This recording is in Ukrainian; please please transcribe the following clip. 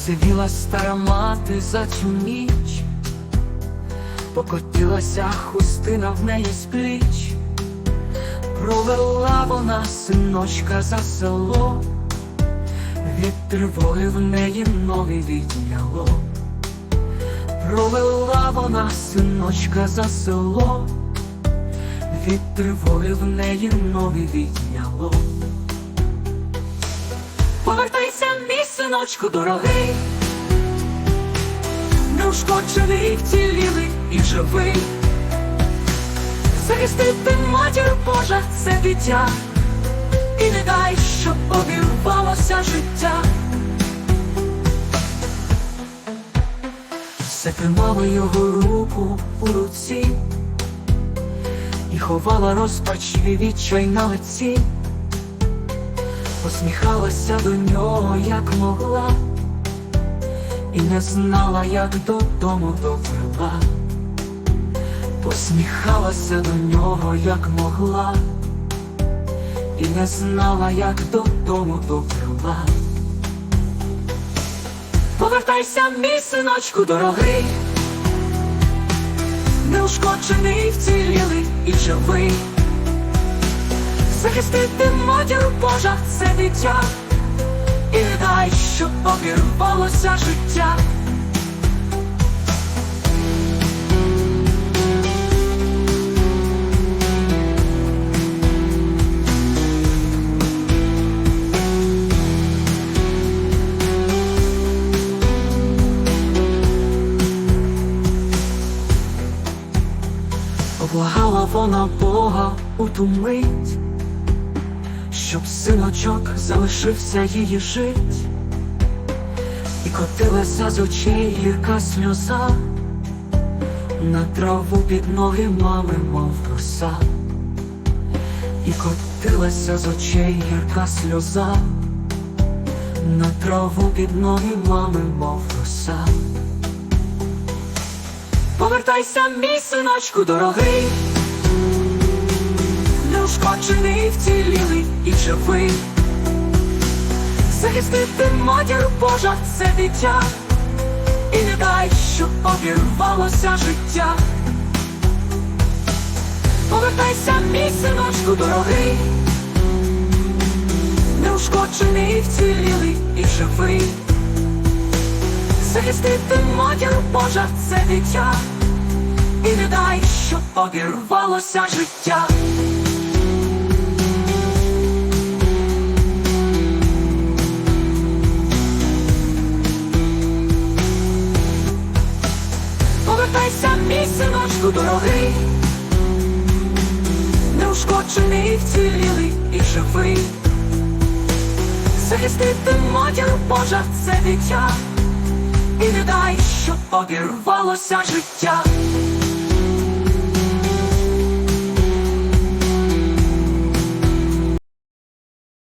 Посивіла стара мати за цю ніч, покотилася хустина в неї з пліч, провела вона синочка за село, від тривоги в неї ноги відняло, провела вона синочка за село, від тривоги в неї ноги відняло. Синочку дорогий, неушкоджений, вцілілий і живий. Захистити матір Божа це дитя, і не дай, щоб обірвалося життя. Все тримала його руку у руці і ховала розпач і відчай на лиці посміхалася до нього, як могла, і не знала, як додому добрела, посміхалася до нього, як могла, і не знала, як додому добрела. Повертайся, мій синочку дорогий, неушкоджений, вцілілий і живий захистити матір Божа це дитя, і дай, щоб обірвалося життя. Облагала вона Бога у ту мить щоб синочок залишився її жить, і котилася з очей гірка сльоза, на траву під ноги мами, мов роса, і котилася з очей гірка сльоза, на траву під ноги мами, мов роса. Повертайся, мій синочку дорогий неушкоджений, вцілілий і живий. Захистити матір Божа це дитя, і не дай, щоб обірвалося життя. Повертайся, мій синочку дорогий, неушкоджений, вцілілий і живий. Захистити матір Божа це дитя, і не дай, щоб обірвалося життя. Мій синочку дорогий, неушкоджений, вцілілий і живий. Захистити матір Божа це дитя, і не дай, щоб обірвалося життя.